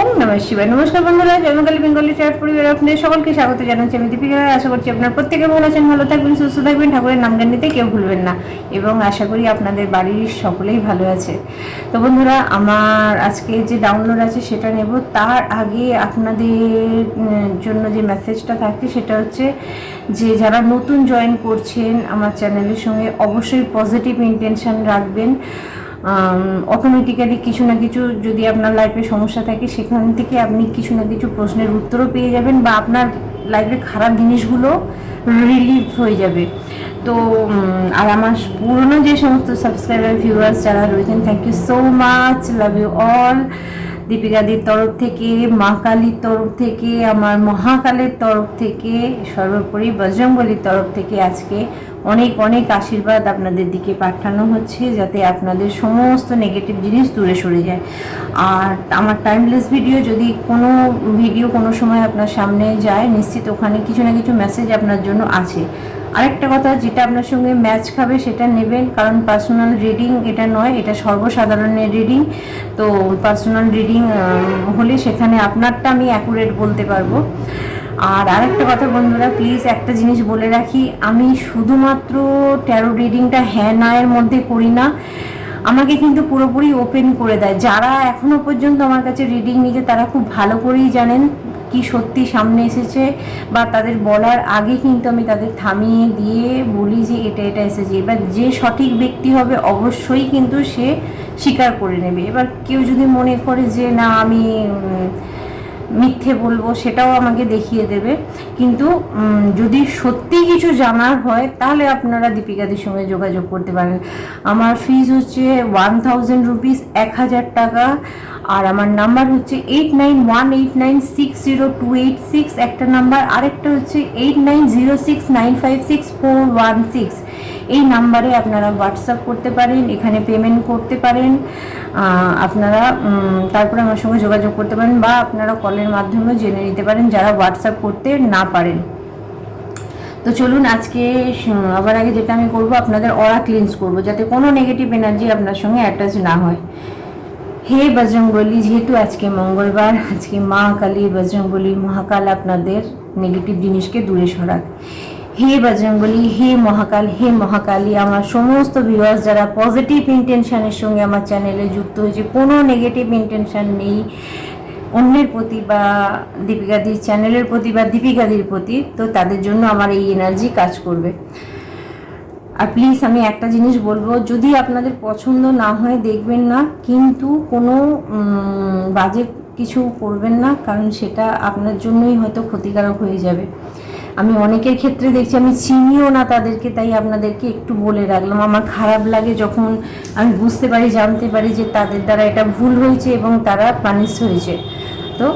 ওম নমঃ শিবায়। নমস্কার বন্ধুরা, জন্মকালী বেঙ্গলি ট্রাইব পরিবার আপনাদের সকলকে স্বাগত জানাচ্ছি আমি দীপিকা আশা করছি আপনার প্রত্যেকে ভালো আছেন, ভালো থাকবেন, সুস্থ থাকবেন। ঠাকুরের নাম গান নিতে কেউ ভুলবেন না। এবং আশা করি আপনাদের বাড়ির সকলেই ভালো আছে। তো বন্ধুরা, আমার আজকে যে ডাউনলোড আছে সেটা নেব। তার আগে আপনাদের জন্য যে মেসেজটা থাকে সেটা হচ্ছে যে, যারা নতুন জয়েন করছেন আমার চ্যানেলের সঙ্গে অবশ্যই পজিটিভ ইন্টেনশন রাখবেন। অটোমেটিক্যালি কিছু না কিছু যদি আপনার লাইফে সমস্যা থাকে, সেখান থেকে আপনি কিছু না কিছু প্রশ্নের উত্তরও পেয়ে যাবেন বা আপনার লাইফের খারাপ জিনিসগুলো রিলিভ হয়ে যাবে। তো আর আমার পুরনো যে সমস্ত সাবস্ক্রাইবার ভিউয়ার্স যারা রয়েছেন thank you so much love you all দীপিকাদির তরফ থেকে, মা কালীর তরফ থেকে, আমার মহাকালের তরফ থেকে, সর্বোপরি বজরঙ্গলির তরফ থেকে আজকে অনেক অনেক আশীর্বাদ আপনাদের দিকে পাঠানো হচ্ছে যাতে আপনাদের সমস্ত নেগেটিভ জিনিস দূরে সরে যায়। আর আমার টাইমলেস ভিডিও যদি কোনো ভিডিও কোনো সময় আপনার সামনে যায়, নিশ্চিত ওখানে কিছু না কিছু মেসেজ আপনার জন্য আছে। আরেকটা কথা, যেটা আপনার সঙ্গে ম্যাচ খাবে সেটা নেবেন, কারণ পার্সোনাল রিডিং এটা নয়, এটা সর্বসাধারণের রিডিং তো পার্সোনাল রিডিং হলে সেখানে আপনারটা আমি অ্যাকুরেট বলতে পারব। আর আরেকটা কথা বন্ধুরা প্লিজ একটা জিনিস বলে রাখি, আমি শুধুমাত্র ট্যারো রিডিংটা হ্যাঁ না এর মধ্যে করি না, আমাকে কিন্তু পুরোপুরি ওপেন করে দেয়। যারা এখনও পর্যন্ত আমার কাছে রিডিং নিয়ে তারা খুব ভালো করেই জানেন কি সত্যি সামনে এসেছে বা তাদের বলার আগে কিন্তু আমি তাদের থামিয়ে দিয়ে বলি যে এটা এটা এসেছে। এবার যে সঠিক ব্যক্তি হবে, অবশ্যই কিন্তু সে স্বীকার করে নেবে। এবার কেউ যদি মনে করে যে, না, আমি মিথ্যে বলব সেটাও আমাকে দেখিয়ে দেবে। কিন্তু যদি সত্যি কিছু জানার হয়, তাহলে আপনারা দীপিকাদের সঙ্গে যোগাযোগ করতে পারেন। আমার ফিজ হচ্ছে ওয়ান থাউজেন্ড রুপিস এক হাজার টাকা। আর আমার নাম্বার হচ্ছে eight nine one eight nine six zero two eight six একটা নাম্বার আরেকটা হচ্ছে eight nine zero six nine five six four one six এই নাম্বারে আপনারা হোয়াটসঅ্যাপ করতে পারেন, এখানে পেমেন্ট করতে পারেন আপনারা তারপরে আমার সঙ্গে যোগাযোগ করতে পারেন বা আপনারা কলের মাধ্যমেও জেনে নিতে পারেন যারা হোয়াটসঅ্যাপ করতে না পারেন। তো চলুন আজকে আবার আগে যেটা আমি করব, আপনাদের অরা ক্লিনস করব, যাতে কোনো নেগেটিভ এনার্জি আপনার সঙ্গে অ্যাটাচ না হয়। হে বজরংবলী, যেহেতু আজকে মঙ্গলবার, আজকে মা কালী বজরংবলী মহাকাল আপনাদের নেগেটিভ জিনিসকে দূরে সরাক। হে বজরংবলী হে মহাকাল, হে মহাকালী, আমার সমস্ত ভিউয়ার্স যারা পজিটিভ ইন্টেনশনের সঙ্গে আমার চ্যানেলে যুক্ত হয়েছে, কোনো নেগেটিভ ইন্টেনশন নেই। অন্যের প্রতি বা দীপিকাদির চ্যানেলের প্রতি বা দীপিকাদির প্রতি, তো তাদের জন্য আমার এই এনার্জি কাজ করবে। আর প্লিজ আমি একটা জিনিস বলব, যদি আপনাদের পছন্দ না হয়, দেখবেন না, কিন্তু কোনো বাজে কিছু করবেন না, কারণ সেটা আপনার জন্যই হয়তো ক্ষতিকারক হয়ে যাবে। আমি অনেকের ক্ষেত্রে দেখছি, আমি চিনিও না তাদেরকে, তাই আপনাদেরকে একটু বলে রাখলাম। আমার খারাপ লাগে যখন আমি বুঝতে পারি, জানতে পারি যে তাদের দ্বারা এটা ভুল হয়েছে এবং তারা পানিশ হয়েছে। তো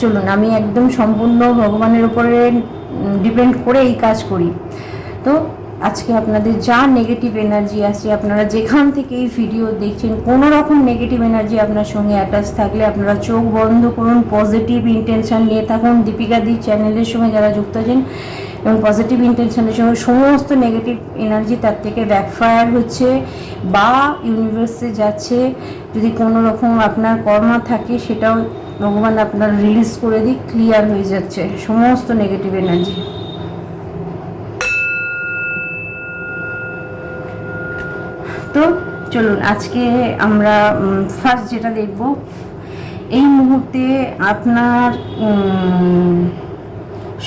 চলুন, আমি একদম সম্পূর্ণ ভগবানের উপরে ডিপেন্ড করে এই কাজ করি। তো আজকে আপনাদের যা নেগেটিভ এনার্জি আছে আপনারা যেখান থেকে এই ভিডিও দেখছেন কোনো রকম নেগেটিভ এনার্জি আপনার সঙ্গে অ্যাটাচ থাকলে আপনারা চোখ বন্ধ করুন পজিটিভ ইন্টেনশন নিয়ে থাকুন। দীপিকা দি চ্যানেলের সঙ্গে যারা যুক্ত আছেন, এবং পজিটিভ ইন্টেনশনের সঙ্গে সমস্ত নেগেটিভ এনার্জি তার থেকে ব্যাকফায়ার হচ্ছে বা ইউনিভার্সে যাচ্ছে। যদি কোনো রকম আপনার কর্মা থাকে, সেটাও ভগবান আপনার রিলিজ করে দিক ক্লিয়ার হয়ে যাচ্ছে, সমস্ত নেগেটিভ এনার্জি তো চলুন, আজকে আমরা ফার্স্ট যেটা দেখব, এই মুহূর্তে আপনার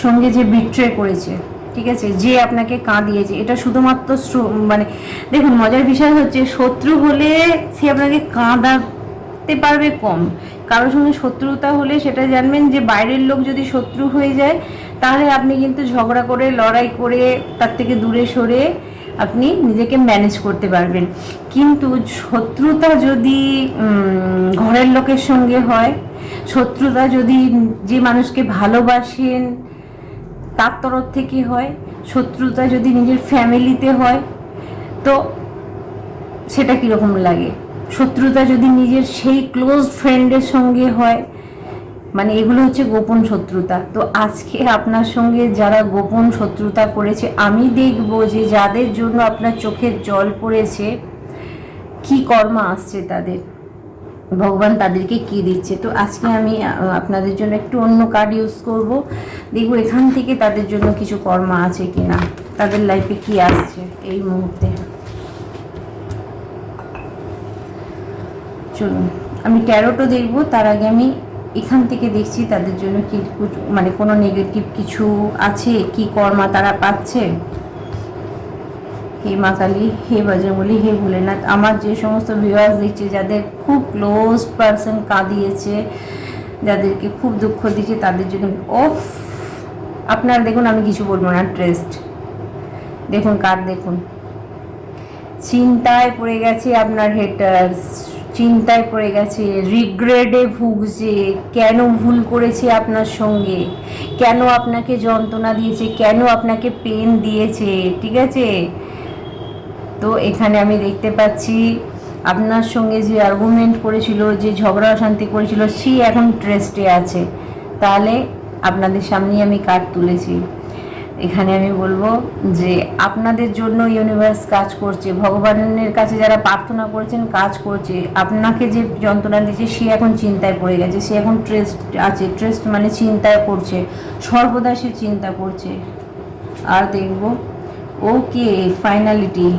সঙ্গে যে বিট্রে করেছে, ঠিক আছে, যে আপনাকে কাঁদিয়েছে, এটা শুধুমাত্র মানে দেখুন, মজার বিষয় হচ্ছে শত্রু হলে সে আপনাকে কাঁদাতে পারবে কম। কারোর সঙ্গে শত্রুতা হলে সেটা জানবেন যে বাইরের লোক যদি শত্রু হয়ে যায়, তাহলে আপনি কিন্তু ঝগড়া করে, লড়াই করে তার থেকে দূরে সরে আপনি নিজেকে ম্যানেজ করতে পারবেন। কিন্তু শত্রুতা যদি ঘরের লোকের সঙ্গে হয়, শত্রুতা যদি যে মানুষকে ভালোবাসেন তার তরফ থেকে হয়, শত্রুতা যদি নিজের ফ্যামিলিতে হয়, তো সেটা কীরকম লাগে? শত্রুতা যদি নিজের সেই ক্লোজ ফ্রেন্ডের সঙ্গে হয় মানে এগুলো হচ্ছে গোপন শত্রুতা। তো আজকে আপনার সঙ্গে যারা গোপন শত্রুতা করেছে, আমি দেখব যে যাদের জন্য আপনার চোখের জল পড়েছে, কি কর্ম আসছে তাদের? ভগবান তাদেরকে কি দিচ্ছে? তো আজকে আমি আপনাদের জন্য একটু অন্য কার্ড ইউজ করব। দেখব এখান থেকে তাদের জন্য কিছু কর্মা আছে কি না তাদের লাইফে কি আসছে এই মুহূর্তে? চলুন, আমি ট্যারোটও দেখব, তার আগে আমি এখান থেকে দেখছি তাদের জন্য কি মানে কোনো নেগেটিভ কিছু আছে? কি কর্মা তারা পাচ্ছে? হে মা কালী, হে বজরঙ্গলি হে ভোলেনাথ, আমার যে সমস্ত ভিউয়ার্স দিচ্ছে, যাদের খুব ক্লোজ পারসন কাঁদিয়েছে, যাদেরকে খুব দুঃখ দিচ্ছে, তাদের জন্য অফ আপনার দেখুন, আমি কিছু বলব না ট্রেস্ট দেখুন, কার দেখুন। চিন্তায় পড়ে গেছে আপনার হেটার্স চিন্তায় পড়ে গেছে রিগ্রেডে ভুগছে, কেন ভুল করেছে আপনার সঙ্গে? কেন আপনাকে যন্ত্রণা দিয়েছে? কেন আপনাকে পেন দিয়েছে? ঠিক আছে? তো এখানে আমি দেখতে পাচ্ছি, আপনার সঙ্গে যে আর্গুমেন্ট করেছিল, যে ঝগড়া অশান্তি করেছিল, সে এখন ট্রেস্টে আছে। তাহলে আপনাদের সামনেই আমি কার্ড তুলেছি। এখানে আমি বলব যে আপনাদের জন্য ইউনিভার্স কাজ করছে, ভগবানের কাছে যারা প্রার্থনা করেছেন কাজ করছে, আপনাকে যে যন্ত্রণা দিয়েছে সে এখন চিন্তায় পড়ে গেছে, সে এখন ট্রেস্ট আছে ট্রেস্ট মানে চিন্তায় করছে সর্বদা সে চিন্তা করছে। আর দেখব, ওকে ফাইনালিটি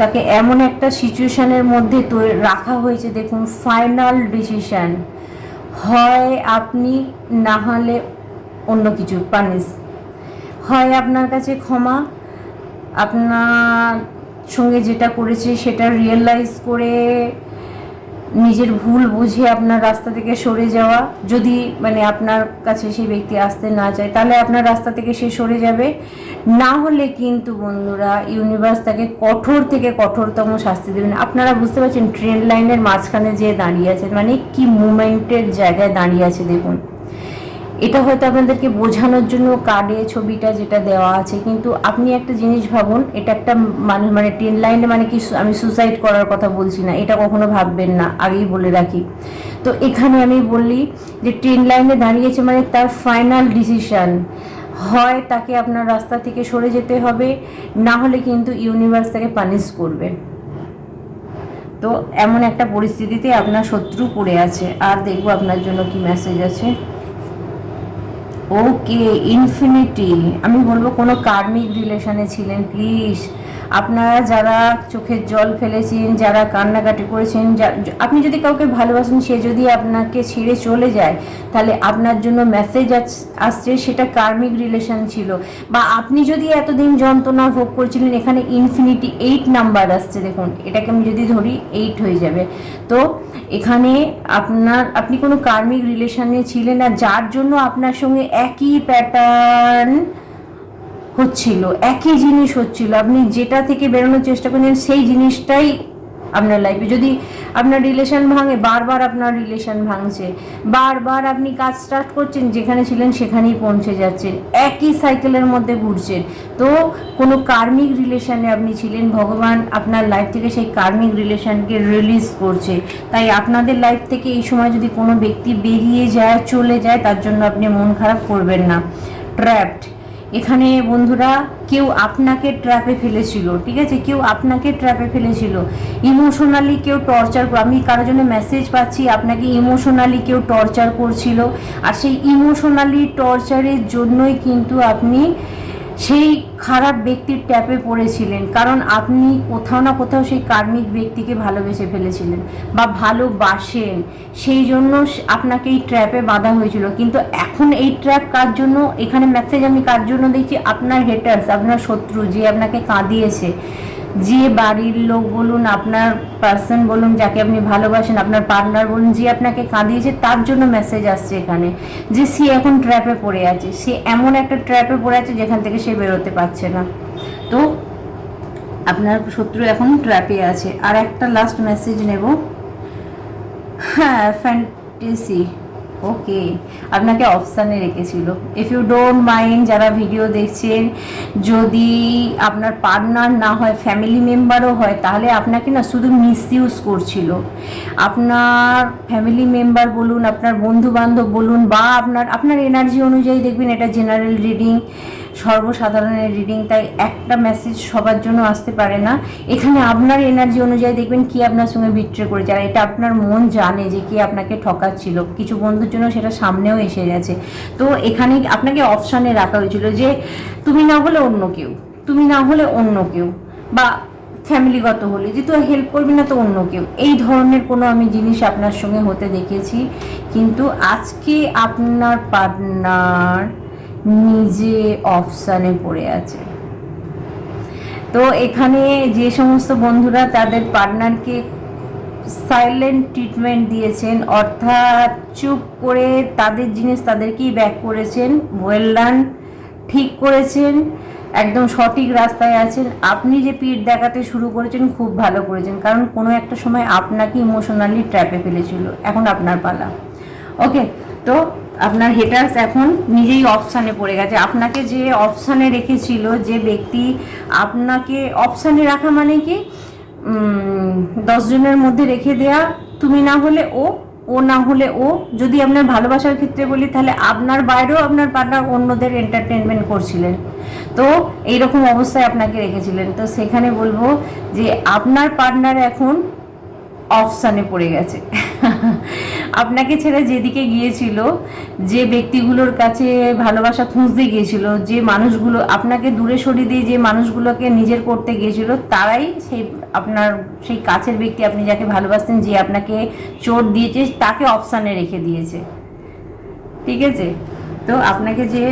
তাকে এমন একটা সিচুয়েশনের মধ্যে তো, রাখা হয়েছে, দেখুন ফাইনাল ডিসিশান হয় আপনি না হলে অন্য কিছু পানিশ হয় আপনার কাছে ক্ষমা? আপনার সঙ্গে যেটা করেছে সেটা রিয়েলাইজ করে নিজের ভুল বুঝে আপনার রাস্তা থেকে সরে যাওয়া। যদি মানে আপনার কাছে সেই ব্যক্তি আসতে না চায়, তাহলে আপনার রাস্তা থেকে সে সরে যাবে। না হলে কিন্তু বন্ধুরা ইউনিভার্স তাকে কঠোর থেকে কঠোরতম শাস্তি দেবেন। আপনারা বুঝতে পারছেন ট্রেন লাইনের মাঝখানে যে দাঁড়িয়ে আছে মানে কি মুভমেন্টের জায়গায় দাঁড়িয়ে আছে, দেখুন। এটা হয়তো আপনাদেরকে বোঝানোর জন্য কার্ডে ছবিটা যেটা দেওয়া আছে, কিন্তু আপনি একটা জিনিস ভাবুন, এটা একটা মানে মানে ট্রেন লাইনে মানে কি আমি সুসাইড করার কথা বলছি না, এটা কখনো ভাববেন না, আগেই বলে রাখি। তো এখানে আমি বললি যে ট্রেন লাইনে দাঁড়িয়েছে মানে তার ফাইনাল ডিসিশান হয় তাকে আপনার রাস্তা থেকে সরে যেতে হবে, না হলে কিন্তু ইউনিভার্স তাকে পানিশ করবে। তো এমন একটা পরিস্থিতিতে আপনার শত্রু পড়ে আছে। আর দেখব আপনার জন্য কি মেসেজ আছে। ওকে ইনফিনিটি আমি বলব কোনো কার্মিক রিলেশনে ছিলেন প্লিজ আপনারা যারা চোখের জল ফেলেছেন, যারা কান্নাকাটি করেছেন আপনি যদি কাউকে ভালোবাসেন, সে যদি আপনাকে ছেড়ে চলে যায়, তাহলে আপনার জন্য মেসেজ আসছে, সেটা কার্মিক রিলেশন ছিল। বা আপনি যদি এতদিন যন্ত্রণা ভোগ করছিলেন, এখানে ইনফিনিটি এইট নাম্বার আসছে, দেখুন। এটাকে আমি যদি ধরি এইট হয়ে যাবে। তো এখানে আপনার, আপনি কোনো কার্মিক রিলেশনে ছিলেন না, যার জন্য আপনার সঙ্গে একই প্যাটার্ন হচ্ছিল, একই জিনিস হচ্ছিল। আপনি যেটা থেকে বেরোনোর চেষ্টা করছেন সেই জিনিসটাই আপনার লাইফে যদি আপনার রিলেশন ভাঙে, বারবার আপনার রিলেশন ভাঙছে, বারবার আপনি কাজ স্টার্ট করছেন, যেখানে ছিলেন সেখানেই পৌঁছে যাচ্ছেন। একই সাইকেলের মধ্যে ঘুরছেন। তো কোনো কার্মিক রিলেশনে আপনি ছিলেন, ভগবান আপনার লাইফ থেকে সেই কার্মিক রিলেশনকে রিলিজ করছে। তাই আপনাদের লাইফ থেকে এই সময় যদি কোনো ব্যক্তি বেরিয়ে যায়, চলে যায়, তার জন্য আপনি মন খারাপ করবেন না। ট্র্যাপড এখানে বন্ধুরা, কেউ আপনাকে ট্র্যাপে ফেলেছিল, ঠিক আছে? কেউ আপনাকে ট্র্যাপে ফেলেছিল। ইমোশনালি কেউ টর্চার আমি কারোর জন্য মেসেজ পাচ্ছি, আপনাকে ইমোশনালি কেউ টর্চার করছিল। আর সেই ইমোশনালি টর্চারের জন্যই কিন্তু আপনি সেই খারাপ ব্যক্তির ট্যাপে পড়েছিলেন, কারণ আপনি কোথাও না কোথাও সেই কার্মিক ব্যক্তিকে ভালোবেসে ফেলেছিলেন বা ভালোবাসেন। সেই জন্য আপনাকে এই ট্র্যাপে বাঁধা হয়েছিল। কিন্তু এখন এই ট্র্যাপ কার জন্য? এখানে মেসেজ আমি কার জন্য দেখছি আপনার হেটার্স আপনার শত্রু যে আপনাকে কাঁদিয়েছে। যে বাড়ির লোক বলুন, আপনার পার্সন বলুন, যাকে আপনি ভালোবাসেন, আপনার পার্টনার বলুন, যে আপনাকে কাঁদিয়েছে, তার জন্য মেসেজ আসছে এখানে যে সে এখন ট্র্যাপে পড়ে আছে। সে এমন একটা ট্র্যাপে পড়ে আছে যেখান থেকে সে বেরোতে পারছে না। তো আপনার শত্রু এখন ট্র্যাপে আছে। আর একটা লাস্ট মেসেজ নেব। হ্যাঁ ফ্যান্টেসি ওকে, আপনাকে অপশানে রেখেছিল। ইফ ইউ ডোন্ট মাইন্ড যারা ভিডিও দেখছেন, যদি আপনার পার্টনার না হয় ফ্যামিলি মেম্বারও হয়, তাহলে আপনাকে না শুধু মিসইউজ করছিল। আপনার ফ্যামিলি মেম্বার বলুন, আপনার বন্ধু বান্ধব বলুন, বা আপনার আপনার এনার্জি অনুযায়ী দেখবেন, এটা জেনারেল রিডিং সর্বসাধারণের রিডিং তাই একটা মেসেজ সবার জন্য আসতে পারে না। এখানে আপনার এনার্জি অনুযায়ী দেখবেন কি আপনার সঙ্গে বিট্রে করেছে আর এটা আপনার মন জানে যে কি আপনাকে ঠকাচ্ছিল। কিছু বন্ধুর জন্য সেটা সামনেও এসে গেছে। তো এখানে আপনাকে অপশানে রাখা হয়েছিল যে তুমি না হলে অন্য কেউ, তুমি না হলে অন্য কেউ, বা ফ্যামিলিগত হলে, যে তুই হেল্প করবি না তো অন্য কেউ। এই ধরনের কোনো আমি জিনিস আপনার সঙ্গে হতে দেখেছি। কিন্তু আজকে আপনার পার্টনার নিজে অপশানে পড়ে আছে। তো এখানে যে সমস্ত বন্ধুরা তাদের পার্টনারকে সাইলেন্ট ট্রিটমেন্ট দিয়েছেন, অর্থাৎ চুপ করে তাদের জিনিস তাদেরকেই ব্যাক করেছেন ওয়েল ডান ঠিক করেছেন, একদম সঠিক রাস্তায় আছেন। আপনি যে পিঠ দেখাতে শুরু করেছেন, খুব ভালো করেছেন। কারণ কোনো একটা সময় আপনাকে ইমোশনালি ট্র্যাপে ফেলেছিল। এখন আপনার পালা। ওকে তো আপনার হেটার্স এখন নিজেই অপশানে পড়ে গেছে। আপনাকে যে অপশানে রেখেছিল যে ব্যক্তি আপনাকে অপশানে রাখা মানে কি? দশজনের মধ্যে রেখে দেয়া, তুমি না হলে ও ও না হলে ও। যদি আপনার ভালোবাসার ক্ষেত্রে বলি, তাহলে আপনার বাইরেও আপনার পার্টনার অন্যদের এন্টারটেনমেন্ট করছিলেন। তো এইরকম অবস্থায় আপনাকে রেখেছিলেন। তো সেখানে বলব যে আপনার পার্টনার এখন অপশানে পড়ে গেছে। আপনাকে ছেড়ে যেদিকে গিয়েছিল, যে ব্যক্তিগুলোর কাছে ভালোবাসা খুঁজতে গিয়েছিল, যে মানুষগুলো, আপনাকে দূরে সরিয়ে দিয়ে যে মানুষগুলোকে নিজের করতে গিয়েছিল, তারাই সেই আপনার সেই কাছের ব্যক্তি আপনি যাকে ভালোবাসতেন, যে আপনাকে চোট দিয়েছে, তাকে অপশানে রেখে দিয়েছে। ঠিক আছে? তো আপনাকে যে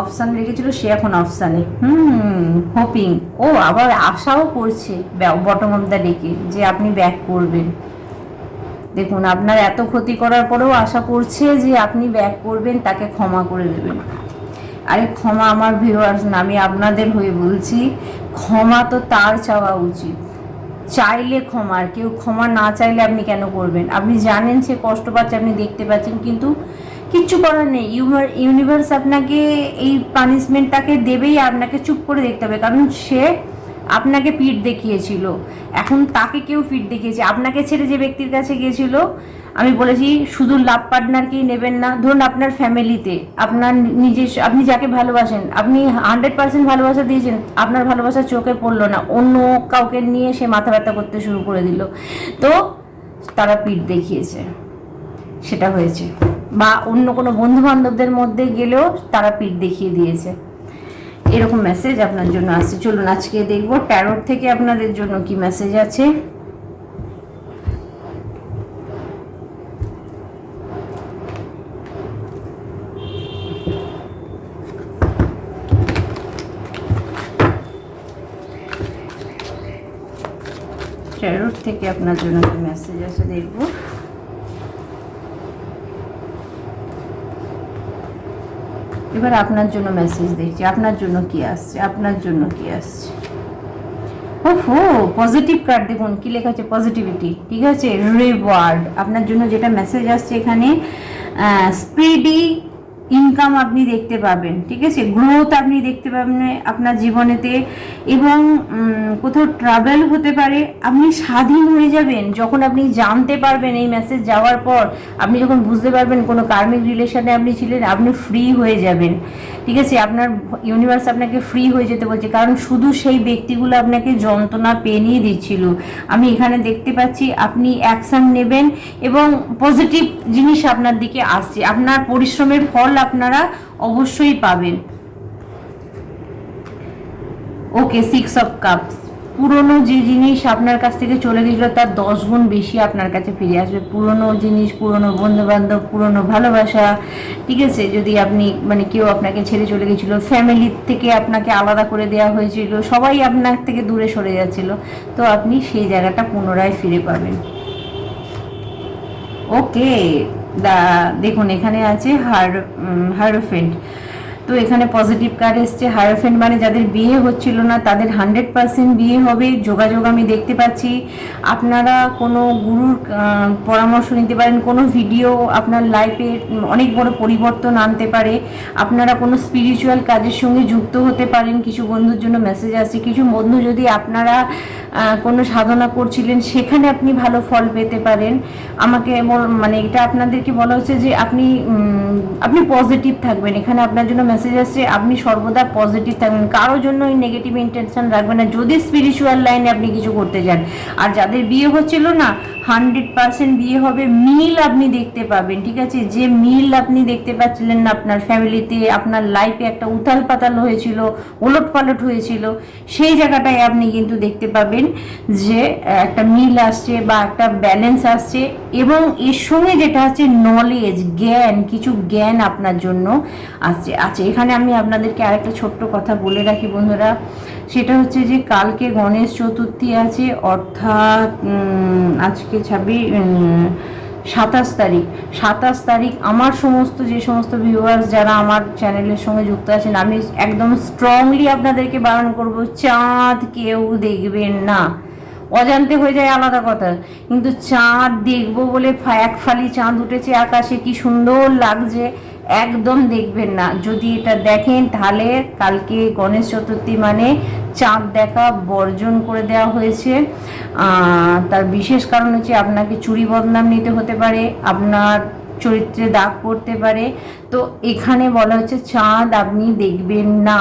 অপশান রেখেছিল, সে এখন অপশানে হুম হোপিং ও আবার আশাও করছে বটম অফ দ্য ডেকে যে আপনি ব্যাক করবেন। দেখুন, আপনার এত ক্ষতি করার পরেও আশা করছে যে আপনি ব্যাক করবেন, তাকে ক্ষমা করে দেবেন। আরে ক্ষমা আমার ভিউয়ার্স না, আমি আপনাদের হয়ে বলছি, ক্ষমা তো তার চাওয়া উচিত। চাইলে ক্ষমার কেউ ক্ষমা না চাইলে আপনি কেন করবেন? আপনি জানেন সে কষ্ট পাচ্ছে, আপনি দেখতে পাচ্ছেন, কিন্তু কিচ্ছু করার নেই। ইউভার ইউনিভার্স আপনাকে এই পানিশমেন্টটাকে দেবেই, আপনাকে চুপ করে দেখতে হবে। কারণ সে আপনাকে পিঠ দেখিয়েছিল। এখন তাকে কেউ পিঠ দেখিয়েছে? আপনাকে ছেড়ে যে ব্যক্তির কাছে গিয়েছিল, আমি বলেছি, শুধু লাভ পার্টনারকেই নেবেন না, ধরুন আপনার ফ্যামিলিতে আপনার নিজের, আপনি যাকে ভালোবাসেন, আপনি হান্ড্রেড পার্সেন্ট ভালোবাসা দিয়েছেন, আপনার ভালোবাসা চোখে পড়ল না, অন্য কাউকে নিয়ে সে মাথা ব্যথা করতে শুরু করে দিল। তো তারা পিঠ দেখিয়েছে। সেটা হয়েছে। বা অন্য কোনো বন্ধু বান্ধবদের মধ্যে গেলেও তারা পিঠ দেখিয়ে দিয়েছে। এরকম মেসেজ আপনার জন্য আসছে। চলুন আজকে দেখব ট্যারোট থেকে আপনাদের জন্য কি মেসেজ আছে। থেকে আপনার জন্য কি মেসেজ আছে দেখব। এবার আপনার জন্য মেসেজ দেখছি। আপনার জন্য কি আসছে? আপনার জন্য কি আসছে? ওফো পজিটিভ কার্ড দেখুন, কি লেখা আছে? পজিটিভিটি ঠিক আছে? রিওয়ার্ড আপনার জন্য যেটা মেসেজ আসছে এখানে স্পিডি ইনকাম আপনি দেখতে পাবেন, ঠিক আছে? গ্রোথ আপনি দেখতে পাবেন, আপনার জীবনেতে এবং কোথাও ট্রাভেল হতে পারে, আপনি স্বাধীন হয়ে যাবেন। যখন আপনি জানতে পারবেন এই মেসেজ যাওয়ার পর, আপনি যখন বুঝতে পারবেন কোনো কার্মিক রিলেশনে আপনি ছিলেন, আপনি ফ্রি হয়ে যাবেন। ঠিক আছে, আপনার ইউনিভার্স আপনাকে ফ্রি হয়ে যেতে বলছে, কারণ শুধু সেই ব্যক্তিগুলো আপনাকে যন্ত্রণা পেনিয়ে দিচ্ছিল। আমি এখানে দেখতে পাচ্ছি, আপনি অ্যাকশন নেবেন এবং পজিটিভ জিনিস আপনার দিকে আসছে। আপনার পরিশ্রমের ফল আপনারা অবশ্যই পাবেন। ওকে সিক্স অফ কাপস পুরনো যে জিনিস আপনার কাছ থেকে চলে গেছিল তার দশ গুণ বেশি আপনার কাছে ফিরে আসবে। পুরনো জিনিস, পুরনো বন্ধু বান্ধব পুরনো ভালোবাসা। ঠিক আছে, যদি আপনি মানে কেউ আপনাকে ছেড়ে চলে গেছিল ফ্যামিলির থেকে আপনাকে আলাদা করে দেওয়া হয়েছিল, সবাই আপনার থেকে দূরে সরে যাচ্ছিল, তো আপনি সেই জায়গাটা পুনরায় ফিরে পাবেন। ওকে দা, দেখুন, এখানে আছে হার হারোফেন্ট। তো এখানে পজিটিভ কার্ড এসছে। হারোফেন্ট মানে যাদের বিয়ে হচ্ছিল না, তাদের হান্ড্রেড পার্সেন্ট বিয়ে হবে। যোগাযোগ আমি দেখতে পাচ্ছি। আপনারা কোনো গুরুর পরামর্শ নিতে পারেন। কোনো ভিডিও আপনার লাইফে অনেক বড় পরিবর্তন আনতে পারে। আপনারা কোনো স্পিরিচুয়াল কাজের সঙ্গে যুক্ত হতে পারেন। কিছু বন্ধুর জন্য মেসেজ আসছে। কিছু বন্ধু যদি আপনারা কোনো সাধনা করছিলেন, সেখানে আপনি ভালো ফল পেতে পারেন। আমাকে মানে এটা আপনাদেরকে বলা হচ্ছে যে আপনি আপনি পজিটিভ থাকবেন। এখানে আপনার জন্য মেসেজ আসছে, আপনি সর্বদা পজিটিভ থাকবেন। কারোর জন্য ওই নেগেটিভ ইন্টেনশন রাখবেন না। যদি স্পিরিচুয়াল লাইনে আপনি কিছু করতে চান আর যাদের বিয়ে হচ্ছিল না হান্ড্রেড পার্সেন্ট বিয়ে হবে, মিল আপনি দেখতে পাবেন, ঠিক আছে? যে মিল আপনি দেখতে পাচ্ছিলেন না আপনার ফ্যামিলিতে আপনার লাইফে একটা উথাল পাতাল হয়েছিল ওলট পালট হয়েছিল, সেই জায়গাটায় আপনি কিন্তু দেখতে পাবেন। যে একটা মিল আসছে বা একটা ব্যালেন্স আসছে এবং এর সঙ্গে যেটা আছে নলেজ জ্ঞান, কিছু জ্ঞান আপনার জন্য আসছে। আচ্ছা এখানে আমি আপনাদেরকে আরেকটা ছোট্ট কথা বলে রাখি বন্ধুরা। সেটা হচ্ছে যে, কালকে গণেশ চতুর্থী আছে, অর্থাৎ আজকে ছাব্বিশ সাতাশ তারিখ। সাতাশ তারিখ আমার সমস্ত, যে সমস্ত ভিউয়ার্স যারা আমার চ্যানেলের সঙ্গে যুক্ত আছেন, আমি একদম স্ট্রংলি আপনাদেরকে বারণ করব, চাঁদ কেউ দেখবেন না। অজান্তে হয়ে যায় আলাদা কথা, কিন্তু চাঁদ দেখব বলে এক ফালি চাঁদ উঠেছে আকাশে, কি সুন্দর লাগছে, একদম দেখবেন না। যদি এটা দেখেন তাহলে কালকে গণেশ চতুর্থী মানে চাঁদ দেখা বর্জন করে দেওয়া হয়েছে। তার বিশেষ কারণ হচ্ছে আপনাকে চুরি বদনাম নিতে হতে পারে, আপনার চরিত্রে দাগ পড়তে পারে। তো এখানে বলা হচ্ছে চাঁদ আপনি দেখবেন না।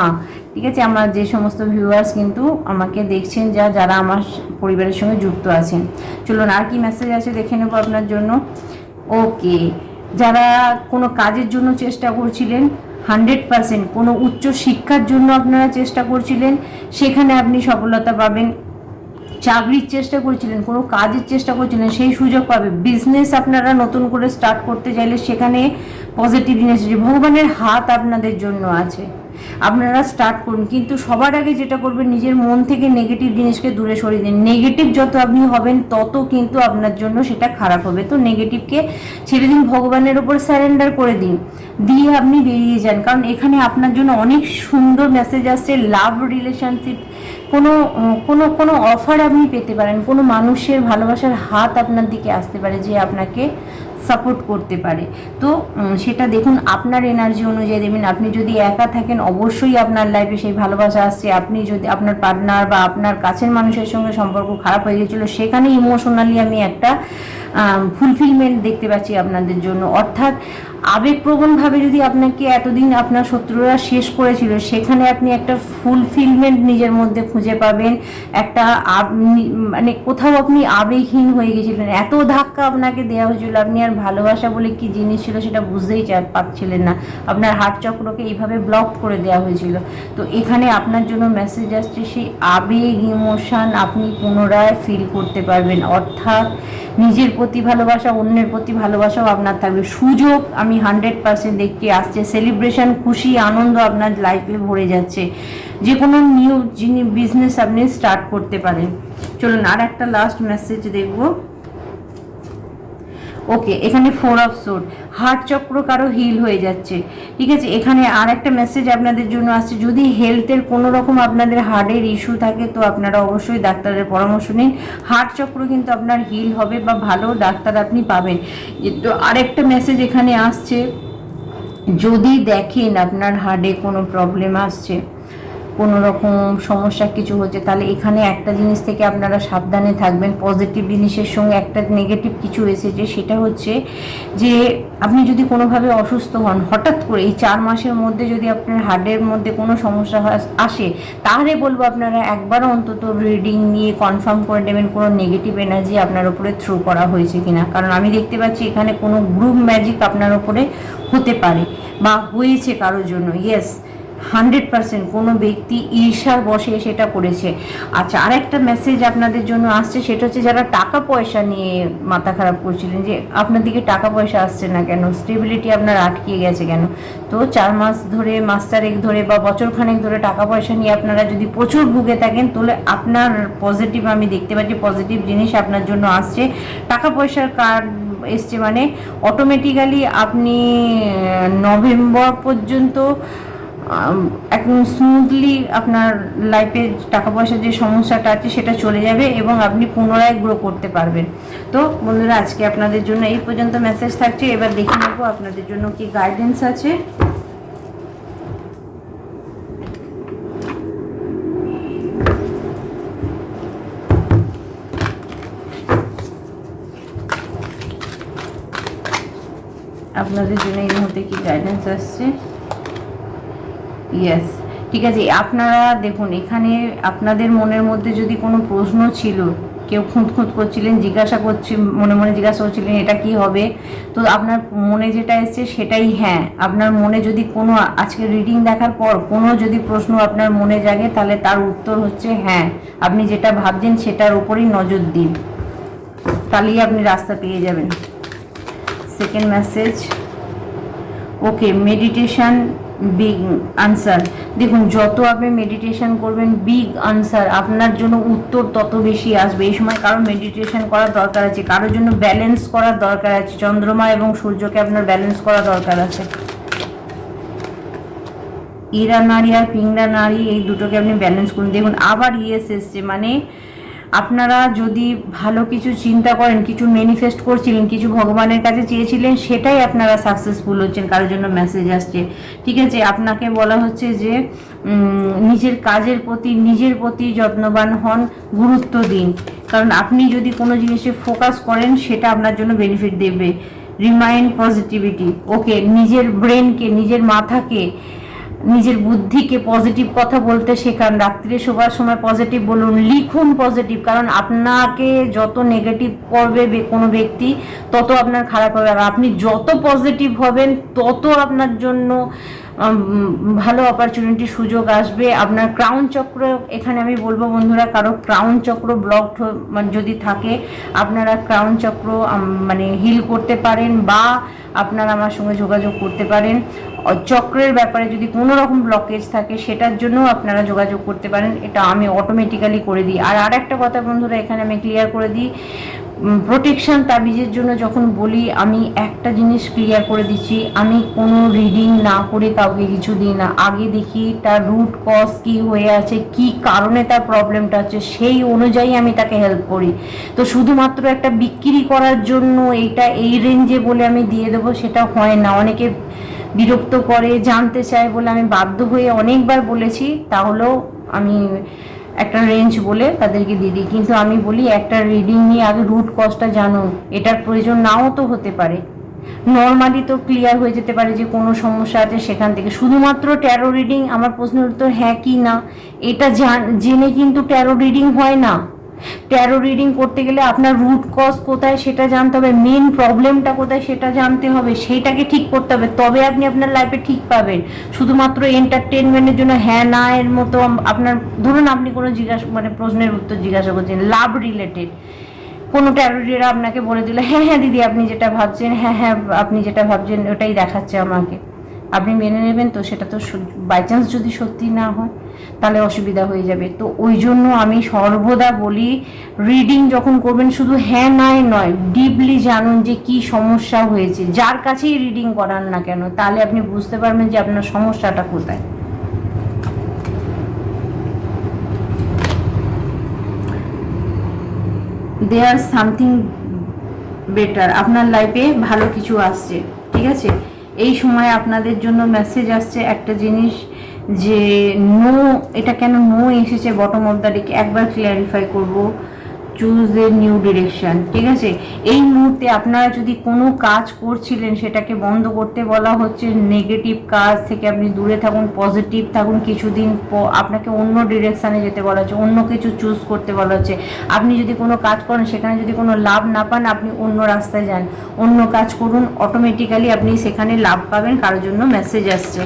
ঠিক আছে, আমার যে সমস্ত ভিউয়ার্স কিন্তু আমাকে দেখছেন যা, যারা আমার পরিবারের সঙ্গে যুক্ত আছেন। চলুন, আর কি মেসেজ আছে দেখে নেব আপনার জন্য। ওকে যারা কোনো কাজের জন্য চেষ্টা করছিলেন হান্ড্রেড পারসেন্ট কোনো উচ্চ শিক্ষার জন্য আপনারা চেষ্টা করছিলেন, সেখানে আপনি সফলতা পাবেন, চাকরির চেষ্টা করছিলেন, কোনো কাজের চেষ্টা করছিলেন, সেই সুযোগ পাবে। বিজনেস আপনারা নতুন করে স্টার্ট করতে চাইলে সেখানে পজিটিভ জিনিস ভগবানের হাত আপনাদের জন্য আছে। আপনারা স্টার্ট করুন। কিন্তু সবার আগে যেটা করবেন, নিজের মন থেকে নেগেটিভ জিনিসকে দূরে সরিয়ে দিন। নেগেটিভ যত আপনি হবেন, তত কিন্তু আপনার জন্য সেটা খারাপ হবে। তো নেগেটিভকে ছেড়ে দিন, ভগবানের ওপর স্যারেন্ডার করে দিন। দিয়ে আপনি বেরিয়ে যান। কারণ এখানে আপনার জন্য অনেক সুন্দর মেসেজ আসছে লাভ রিলেশনশিপ কোনো কোনো কোনো অফার আপনি পেতে পারেন। কোনো মানুষের ভালোবাসার হাত আপনার দিকে আসতে পারে যে আপনাকে সাপোর্ট করতে পারে। তো সেটা দেখুন, আপনার এনার্জি অনুযায়ী দেবেন। আপনি যদি একা থাকেন, অবশ্যই আপনার লাইফে সেই ভালোবাসা আসছে। আপনি যদি আপনার পার্টনার বা আপনার কাছের মানুষের সঙ্গে সম্পর্ক খারাপ হয়ে গিয়েছিল, সেখানে ইমোশনালি আমি একটা ফুলফিলমেন্ট দেখতে পাচ্ছি আপনাদের জন্য। অর্থাৎ আবেগপ্রবণভাবে যদি আপনাকে এতদিন আপনার শত্রুরা শেষ করেছিল, সেখানে আপনি একটা ফুলফিলমেন্ট নিজের মধ্যে খুঁজে পাবেন। একটা মানে কোথাও আপনি আবেগহীন হয়ে গেছিলেন। এত ধাক্কা আপনাকে দেওয়া হয়েছিল, আপনি আর ভালোবাসা বলে কি জিনিস ছিল সেটা বুঝতেই পারছিলেন না। আপনার হার্ট চক্রকে এইভাবে ব্লক করে দেওয়া হয়েছিল। তো এখানে আপনার জন্য মেসেজ আসছে, সেই আবেগ ইমোশন আপনি পুনরায় ফিল করতে পারবেন। অর্থাৎ নিজের প্রতি ভালোবাসা, অন্যের প্রতি ভালোবাসাও আপনার থাকবে। সুযোগ, আমি হান্ড্রেড পার্সেন্ট দেখছি আসছে। সেলিব্রেশন খুশি, আনন্দ আপনার লাইফে ভরে যাচ্ছে। যে কোনো নিউ যিনি বিজনেস আপনি স্টার্ট করতে পারেন। চলুন আর একটা লাস্ট মেসেজ দেখব। ওকে এখানে ফোর অফ সোড হার্ট চক্র কারও হিল হয়ে যাচ্ছে। ঠিক আছে, এখানে আর একটা মেসেজ আপনাদের জন্য আসছে। যদি হেলথের কোনো রকম আপনাদের হার্টের ইস্যু থাকে, তো আপনারা অবশ্যই ডাক্তারের পরামর্শ নিন। হার্ট চক্র কিন্তু আপনার হিল হবে বা ভালো ডাক্তার আপনি পাবেন। তো আরেকটা মেসেজ এখানে আসছে। যদি দেখেন আপনার হার্টে কোনো প্রবলেম আসছে কোনো রকম সমস্যা কিছু হচ্ছে, তাহলে এখানে একটা জিনিস থেকে আপনারা সাবধানে থাকবেন। পজিটিভ জিনিসের সঙ্গে একটা নেগেটিভ কিছু এসেছে, সেটা হচ্ছে যে আপনি যদি কোনোভাবে অসুস্থ হন, হঠাৎ করে এই চার মাসের মধ্যে যদি আপনার হার্টের মধ্যে কোনো সমস্যা আসে, তাহলে বলব আপনারা একবার অন্তত রিডিং নিয়ে কনফার্ম করে নেবেন কোনো নেগেটিভ এনার্জি আপনার উপরে থ্রো করা হয়েছে কিনা। কারণ আমি দেখতে পাচ্ছি এখানে কোনো গ্রুপ ম্যাজিক আপনার উপরে হতে পারে বা হয়েছে কারোর জন্য। ইয়েস হান্ড্রেড পার্সেন্ট কোনো ব্যক্তি ঈর্ষার বসে সেটা করেছে। আচ্ছা আরেকটা মেসেজ আপনাদের জন্য আসছে, সেটা হচ্ছে যারা টাকা পয়সা নিয়ে মাথা খারাপ করছিলেন যে, আপনার দিকে টাকা পয়সা আসছে না কেন? স্টেবিলিটি আপনার আটকিয়ে গেছে কেন? তো চার মাস ধরে মাস ধরে বা বছরখানেক ধরে টাকা পয়সা নিয়ে আপনারা যদি প্রচুর ভুগে থাকেন, তাহলে আপনার পজিটিভ আমি দেখতে পাচ্ছি পজিটিভ জিনিস আপনার জন্য আসছে। টাকা পয়সার কার্ড এসছে মানে অটোমেটিক্যালি আপনি নভেম্বর পর্যন্ত এখন স্মুথলি আপনার লাইফে টাকা পয়সার যে সমস্যাটা আছে, সেটা চলে যাবে এবং আপনি পুনরায় গ্রো করতে পারবেন। তো বন্ধুরা, আজকে আপনাদের জন্য এই পর্যন্ত মেসেজ থাকছে। এবার দেখে নেব আপনাদের জন্য কি গাইডেন্স আছে। আপনাদের জন্য এই মুহূর্তে কি গাইডেন্স আসছে? ইয়েস ঠিক আছে, আপনারা দেখুন, এখানে আপনাদের মনের মধ্যে যদি কোনো প্রশ্ন ছিল, কেউ খুঁত খুঁত করছিলেন, জিজ্ঞাসা করছি, মনে মনে জিজ্ঞাসা করছিলেন, এটা কি হবে? তো আপনার মনে যেটা এসছে সেটাই হ্যাঁ। আপনার মনে যদি কোনো, আজকে রিডিং দেখার পর কোনো যদি প্রশ্ন আপনার মনে জাগে, তাহলে তার উত্তর হচ্ছে হ্যাঁ। আপনি যেটা ভাবছেন সেটার উপরই নজর দিন। তাহলেই আপনি রাস্তা পেয়ে যাবেন। Second message okay meditation big answer দেখুন, যত আপনি মেডিটেশন করবেন বিগ আনসার আপনার জন্য উত্তর তত বেশি আসবে। এই সময় কারও মেডিটেশন করার দরকার আছে, কারোর জন্য ব্যালেন্স করার দরকার আছে। চন্দ্রমা এবং সূর্যকে আপনার ব্যালেন্স করা দরকার আছে। ইরা নারী আর পিংরা নারী, এই দুটোকে আপনি ব্যালেন্স করুন। দেখুন, আবার ইয়েস এসছে মানে আপনারা যদি ভালো কিছু চিন্তা করেন, কিছু ম্যানিফেস্ট করছিলেন, কিছু ভগবানের কাছে চেয়েছিলেন, সেটাই আপনারা সাকসেসফুল হচ্ছেন, কারোর জন্য মেসেজ আসছে। ঠিক আছে, আপনাকে বলা হচ্ছে যে নিজের কাজের প্রতি, নিজের প্রতি যত্নবান হন, গুরুত্ব দিন। কারণ আপনি যদি কোনো জিনিসে ফোকাস করেন, সেটা আপনার জন্য বেনিফিট দেবে। রিমাইন্ড পজিটিভিটি ওকে নিজের ব্রেনকে নিজের মাথাকে নিজের বুদ্ধিকে পজিটিভ কথা বলতে শেখান। রাত্রে শোবার সময় পজিটিভ বলুন, লিখুন পজিটিভ কারণ আপনাকে যত নেগেটিভ করবে কোনো ব্যক্তি, তত আপনার খারাপ হবে। আর আপনি যত পজিটিভ হবেন, তত আপনার জন্য ভালো অপরচুনিটি সুযোগ আসবে। আপনার ক্রাউন চক্র, এখানে আমি বলব বন্ধুরা, কারও ক্রাউন চক্র ব্লক যদি থাকে, আপনারা ক্রাউন চক্র মানে হিল করতে পারেন বা আপনারা আমার সঙ্গে যোগাযোগ করতে পারেন। চক্রের ব্যাপারে যদি কোনো রকম ব্লকেজ থাকে, সেটার জন্য আপনারা যোগাযোগ করতে পারেন। এটা আমি অটোমেটিক্যালি করে দিই। আর আর একটা কথা বন্ধুরা, এখানে আমি ক্লিয়ার করে দিই। প্রোটেকশন তাবিজের জন্য যখন বলি, আমি একটা জিনিস ক্লিয়ার করে দিচ্ছি, আমি কোনো রিডিং না করে কাউকে কিছু দিই না। আগে দেখি তার রুট কজ কি হয়ে আছে, কি কারণে তার প্রবলেমটা হচ্ছে সেই অনুযায়ী আমি তাকে হেল্প করি। তো শুধুমাত্র একটা বিক্রি করার জন্য এইটা এই রেঞ্জে বলে আমি দিয়ে দেবো, সেটা হয় না। অনেকে বিরক্ত করে, জানতে চায় বলে আমি বাধ্য হয়ে অনেকবার বলেছি তাহলেও আমি একটা রেঞ্জ বলে তাদেরকে দিয়ে দিই। কিন্তু আমি বলি, একটা রিডিং নিয়ে আগে রুট কজটা জানুন এটার প্রয়োজন নাও তো হতে পারে। নর্মালি তো ক্লিয়ার হয়ে যেতে পারে যে কোনো সমস্যা আছে সেখান থেকে। শুধুমাত্র ট্যারো রিডিং আমার প্রশ্নের উত্তর হ্যাঁ কি না, এটা জান- জেনে কিন্তু ট্যারো রিডিং হয় না। ট্যারো রিডিং করতে গেলে আপনার রুট কজ কোথায় সেটা জানতে হবে মেন প্রবলেমটা কোথায় সেটা জানতে হবে, সেইটাকে ঠিক করতে হবে, তবে আপনি আপনার লাইফে ঠিক পাবেন। শুধুমাত্র এন্টারটেনমেন্টের জন্য হ্যাঁ না এর মতো আপনার, ধরুন আপনি কোনো জিজ্ঞাসা মানে প্রশ্নের উত্তর জিজ্ঞাসা করছেন লাভ রিলেটেড কোনো ট্যারোরিরা আপনাকে বলে দিল হ্যাঁ হ্যাঁ দিদি, আপনি যেটা ভাবছেন হ্যাঁ হ্যাঁ আপনি যেটা ভাবছেন, ওটাই দেখাচ্ছে আমাকে। আপনি মেনে নেবেন তো, সেটা তো বাই চান্স যদি সত্যি না হয়, তাহলে অসুবিধা হয়ে যাবে। তো ওই জন্য আমি সর্বদা বলি রিডিং যখন করবেন, শুধু হ্যাঁ নাই নয় ডিপলি জানুন যে কি সমস্যা হয়েছে। যার কাছেই রিডিং করান না কেন, তাহলে আপনি বুঝতে পারবেন যে আপনার সমস্যাটা কোথায়। দেয়ার সামথিং বেটার আপনার লাইফে ভালো কিছু আসছে, ঠিক আছে? এই সময় আপনাদের জন্য মেসেজ আসছে একটা জিনিস যে নো এটা কেন নো এসেছে বটম অফ দ্য ডেক একবার ক্লিয়ারিফাই করব। চুজ এ নিউ ডিরেকশন ঠিক আছে? এই মুহূর্তে আপনারা যদি কোনো কাজ করছিলেন, সেটাকে বন্ধ করতে বলা হচ্ছে নেগেটিভ কাজ থেকে আপনি দূরে থাকুন পজিটিভ থাকুন, কিছুদিন আপনাকে অন্য ডিরেকশানে যেতে বলা হচ্ছে, অন্য কিছু চুজ করতে বলা হচ্ছে। আপনি যদি কোনো কাজ করেন, সেখানে যদি কোনো লাভ না পান, আপনি অন্য রাস্তায় যান। অন্য কাজ করুন অটোমেটিক্যালি আপনি সেখানে লাভ পাবেন, কারোর জন্য মেসেজ আসছে।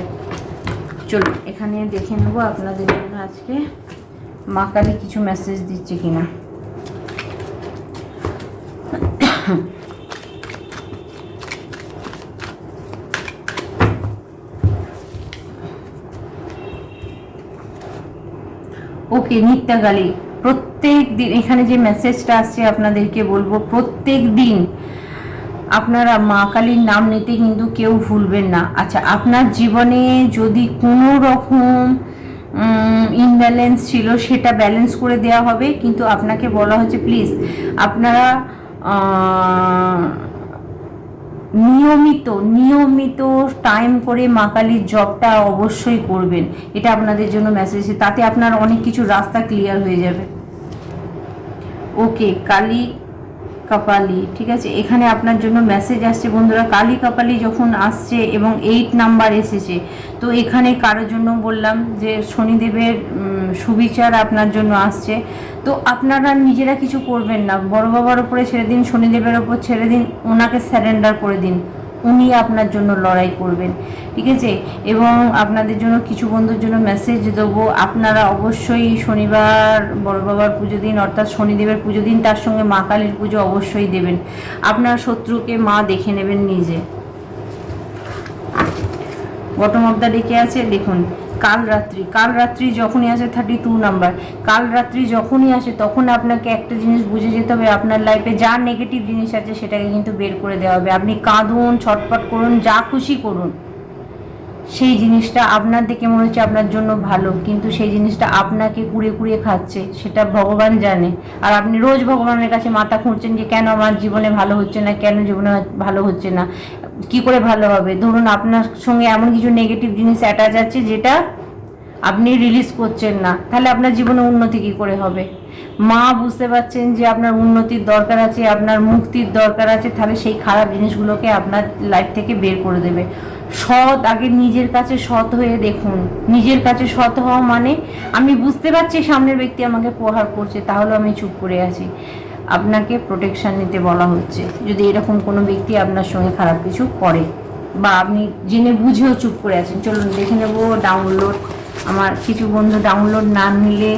চলুন, এখানে দেখে নেব আপনাদের জন্য আজকে। মা কালী কিছু মেসেজ দিচ্ছে কিনা। ওকে নিত্যাগালী প্রত্যেক দিন, এখানে যে মেসেজটা আসছে আপনাদেরকে বলব, প্রত্যেক দিন আপনারা মা কালীর নাম নিতে কিন্তু কেউ ভুলবেন না। আচ্ছা আপনার জীবনে যদি কোনো রকম ইনব্যালেন্স ছিল, সেটা ব্যালেন্স করে দেওয়া হবে, কিন্তু আপনাকে বলা হচ্ছে প্লিজ আপনারা নিয়মিত নিয়মিত টাইম করে মা কালীর জবটা অবশ্যই করবেন। এটা আপনাদের জন্য মেসেজ তাতে আপনার অনেক কিছু রাস্তা ক্লিয়ার হয়ে যাবে। ওকে কালী কাপালি, ঠিক আছে? এখানে আপনার জন্য মেসেজ আসছে, বন্ধুরা, কালী কাপালি যখন আসছে এবং এইট নাম্বার এসেছে, তো এখানে কারোর জন্য বললাম যে শনিদেবের সুবিচার আপনার জন্য আসছে। তো আপনারা নিজেরা কিছু করবেন না। বড় বাবার ওপরে ছেড়ে দিন, শনিদেবের ওপর ছেড়ে দিন, ওনাকে স্যারেন্ডার করে দিন। উনি আপনার জন্য লড়াই করবেন, ঠিক আছে? এবং আপনাদের জন্য, কিছু বন্ধুর জন্য মেসেজ দেবো। আপনারা অবশ্যই শনিবার বড় বাবার পুজো দিন, অর্থাৎ শনিদেবের পুজো দিন, তার সঙ্গে মা কালীর পুজো অবশ্যই দেবেন। আপনার শত্রুকে মা দেখে নেবেন নিজে। বটম অব দ্য ডেকে আছে, দেখুন। কাল রাত্রি কাল রাত্রি যখনই আসে থার্টি টু নাম্বার কাল রাত্রি যখনই আসে, তখন আপনাকে একটা জিনিস বুঝে যেতে হবে, আপনার লাইফে যা নেগেটিভ জিনিস আছে, সেটাকে কিন্তু বের করে দেওয়া হবে। আপনি কাঁদুন ছটপট করুন, যা খুশি করুন। সেই জিনিসটা আপনার দেখে মনে হচ্ছে আপনার জন্য ভালো, কিন্তু সেই জিনিসটা আপনাকে কুড়িয়ে কুড়িয়ে খাচ্ছে, সেটা ভগবান জানে। আর আপনি রোজ ভগবানের কাছে মাথা খুঁড়ছেন যে, কেন আমার জীবনে ভালো হচ্ছে না? কেন জীবনে ভালো হচ্ছে না? কি করে ভালো হবে? ধরুন আপনার সঙ্গে এমন কিছু নেগেটিভ জিনিস অ্যাটাচ আছে যেটা আপনি রিলিজ করছেন না। তাহলে আপনার জীবনে উন্নতি কি করে হবে? মা বুঝতে পারছেন যে আপনার উন্নতির দরকার আছে, আপনার মুক্তির দরকার আছে, তাহলে সেই খারাপ জিনিসগুলোকে আপনার লাইফ থেকে বের করে দেবে। সৎ আগে নিজের কাছে সৎ হয়ে দেখুন। নিজের কাছে সৎ হওয়া মানে আমি বুঝতে পারছি সামনের ব্যক্তি আমাকে প্রহার করছে তাহলে আমি চুপ করে আছি। আপনাকে প্রোটেকশান নিতে বলা হচ্ছে। যদি এরকম কোনো ব্যক্তি আপনার সঙ্গে খারাপ কিছু করে বা আপনি জেনে বুঝেও চুপ করে আছেন, চলুন দেখে নেব ডাউনলোড আমার কিছু বন্ধু ডাউনলোড না নিলে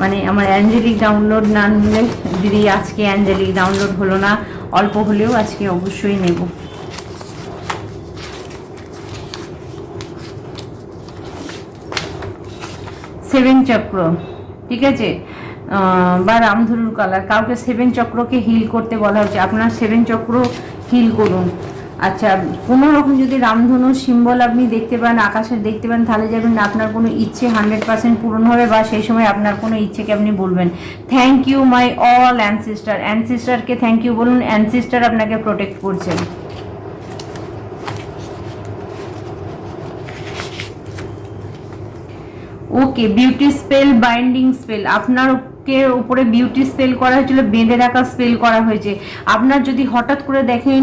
মানে আমার অ্যাঞ্জেলিক ডাউনলোড না নিলে দিদি, আজকে অ্যাঞ্জেলিক ডাউনলোড হলো না, অল্প হলেও আজকে অবশ্যই নেব। সেভেন চক্র, ঠিক আছে? বা রামধনুর কালার। কাউকে সেভেন চক্রকে হিল করতে বলা হচ্ছে। আপনার সেভেন চক্র হিল করুন। আচ্ছা কোনো রকম যদি রামধনু সিম্বল আপনি দেখতে পান আকাশে দেখতে পান, তাহলে যাবেন না আপনার কোনো ইচ্ছে হান্ড্রেড পার্সেন্ট পূরণ হবে বা সেই সময় আপনার কোনো ইচ্ছেকে আপনি বলবেন। Thank you my all ancestor অ্যানসিস্টারকে thank you বলুন। অ্যানসিস্টার আপনাকে প্রোটেক্ট করছেন okay beauty spell binding spell আপনার কে উপরে বিউটি স্পেল করা হয়েছিল, বেঁধে রাখা স্পেল করা হয়েছে। আপনার যদি হঠাৎ করে দেখেন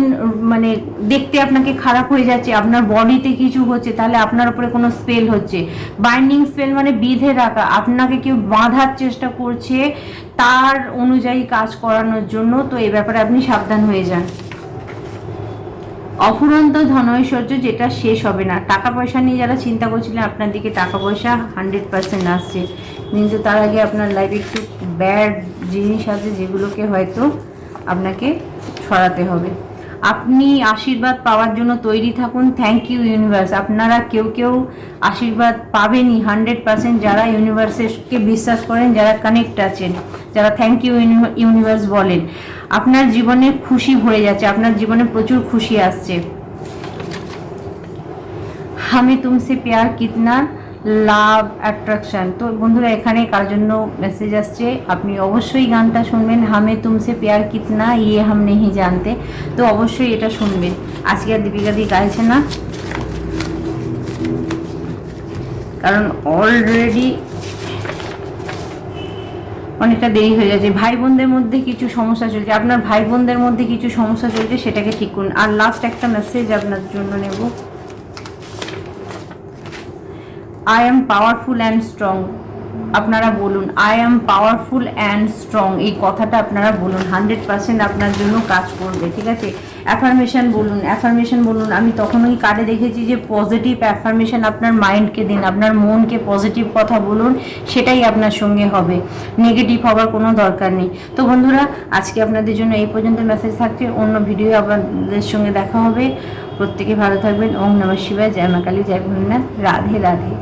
মানে দেখতে আপনাকে খারাপ হয়ে যাচ্ছে, আপনার বডিতে কিছু হচ্ছে, তাহলে আপনার উপরে কোনো স্পেল হচ্ছে। বাইন্ডিং স্পেল মানে বিধে রাখা। আপনাকে কেউ বাঁধার চেষ্টা করছে তার অনুযায়ী কাজ করানোর জন্য। তো এই ব্যাপারে আপনি সাবধান হয়ে যান। অফুরন্ত ধনৈশ্বর্য, যেটা শেষ হবে না। টাকা পয়সা নিয়ে যারা চিন্তা করছিলেন, আপনার দিকে টাকা পয়সা হান্ড্রেড পার্সেন্ট আসছে। কিন্তু তার আগে আপনার লাইফে একটু ব্যাড জিনিস আছে যেগুলোকে হয়তো আপনাকে সরাতে হবে। আপনি আশীর্বাদ পাওয়ার জন্য তৈরি থাকুন। থ্যাংক ইউ ইউনিভার্স আপনারা কেউ কেউ আশীর্বাদ পাবেনই হান্ড্রেড পার্সেন্ট যারা ইউনিভার্সকে বিশ্বাস করেন, যারা কানেক্ট আছেন, যারা থ্যাংক ইউ ইউনিভার্স বলেন। আপনার জীবনে খুশি ভরে যাচ্ছে, আপনার জীবনে প্রচুর খুশি আসছে। আমি তুমসে প্যার কিতনা লাভ অ্যাট্রাকশন তো বন্ধুরা, এখানে কার জন্য মেসেজ আসছে? আপনি অবশ্যই গানটা শুনবেন। হামে তুমসে প্যার কিতনা ইয়ে হাম নেহি জানতে। তো অবশ্যই এটা শুনবেন। আজকে আর দীপিকা দি গাইছে না। কারণ অলরেডি অনেকটা দেরি হয়ে যাচ্ছে। ভাই বোনদের মধ্যে কিছু সমস্যা চলছে। আপনার ভাই বোনদের মধ্যে কিছু সমস্যা চলছে, সেটাকে ঠিক করুন। আর লাস্ট একটা মেসেজ আপনার জন্য নেব। I am powerful and strong আপনারা বলুন I am powerful and strong এই কথাটা আপনারা বলুন হান্ড্রেড পার্সেন্ট আপনার জন্য কাজ করবে, ঠিক আছে? অ্যাফার্মেশন বলুন অ্যাফার্মেশন বলুন, আমি তখনই কার্ডে দেখেছি যে পজিটিভ অ্যাফার্মেশন আপনার মাইন্ডকে দিন, আপনার মনকে পজিটিভ কথা বলুন, সেটাই আপনার সঙ্গে হবে। নেগেটিভ হওয়ার কোনো দরকার নেই। তো বন্ধুরা, আজকে আপনাদের জন্য এই পর্যন্ত মেসেজ থাকছে, অন্য ভিডিও আপনাদের সঙ্গে দেখা হবে। প্রত্যেকে ভালো থাকবেন। ওম নমঃ শিবায়, জয় মা কালী, জয় ভোলেনাথ রাধে রাধে।